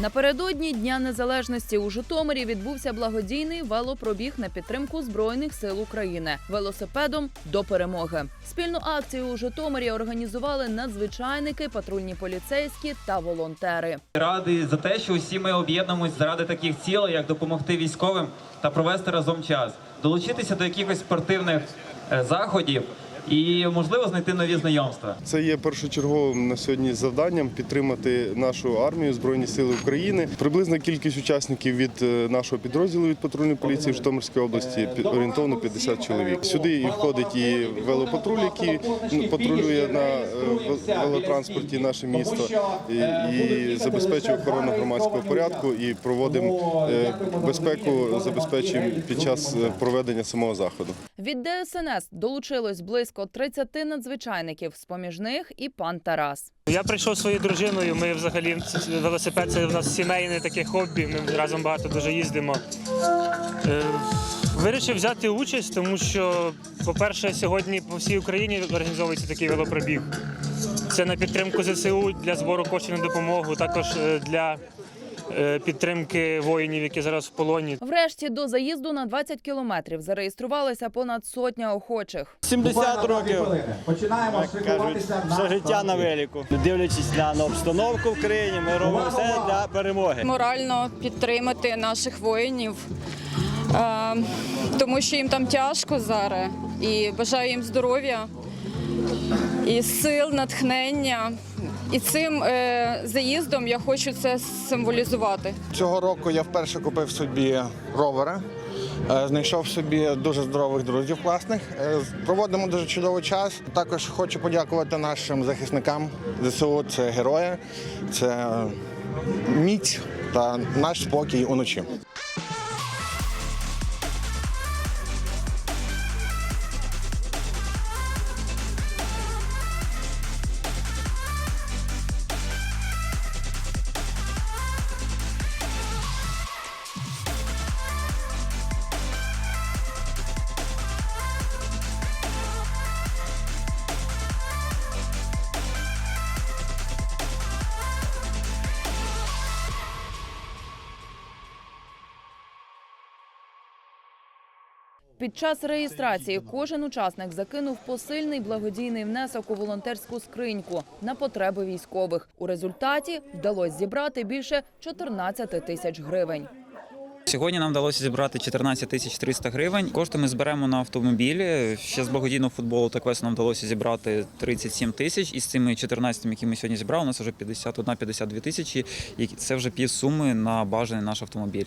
Напередодні Дня Незалежності у Житомирі відбувся благодійний велопробіг на підтримку Збройних сил України велосипедом до перемоги. Спільну акцію у Житомирі організували надзвичайники, патрульні поліцейські та волонтери. Радий за те, що усі ми об'єднуємось заради таких цілей, як допомогти військовим та провести разом час, долучитися до якихось спортивних е, заходів і можливо знайти нові знайомства. Це є першочерговим на сьогодні завданням підтримати нашу армію Збройні Сили України. Приблизна кількість учасників від е, нашого підрозділу від патрульної поліції в Житомирській області пі- орієнтовно 50 чоловік. Сюди і входить і велопатруль, який патрулює на е, велотранспорті наше місто, і, і забезпечує охорону громадського порядку і проводимо е, безпеку, забезпечуємо під час проведення самого заходу. Від ДСНС долучилось близько 30 надзвичайників. З поміж них і пан Тарас. Я прийшов своєю дружиною. Ми взагалі велосипед це у нас сімейне таке хобі. Ми разом багато дуже їздимо. Е, Вирішив взяти участь, тому що, по-перше, сьогодні по всій Україні організовується такий велопробіг. Це на підтримку ЗСУ для збору коштів на допомогу, також е, для підтримки воїнів, які зараз в полоні. Врешті до заїзду на 20 кілометрів зареєструвалися понад сотня охочих. 70 років. Починаємо кажуть, все життя на велику. Дивлячись на на обстановку в країні, ми робимо все для перемоги. морально підтримати наших воїнів, е, тому що їм там тяжко зараз. І бажаю їм здоров'я і сил, натхнення. І цим е, заїздом я хочу це символізувати. Цього року я вперше купив собі ровера. е, Знайшов собі дуже здорових друзів класних. Е, Проводимо дуже чудовий час. Також хочу подякувати нашим захисникам ЗСУ. Це герої, це міць та наш спокій уночі. Під час реєстрації кожен учасник закинув посильний благодійний внесок у волонтерську скриньку на потреби військових. У результаті вдалося зібрати більше 14 тисяч гривень. Сьогодні нам вдалося зібрати 14 тисяч 300 гривень. Кошти ми зберемо на автомобілі. Ще з благодійного футболу та квесту нам вдалося зібрати 37 тисяч. І з цими 14, які ми сьогодні зібрали, у нас вже 51-52 тисячі. І це вже пів суми на бажаний наш автомобіль.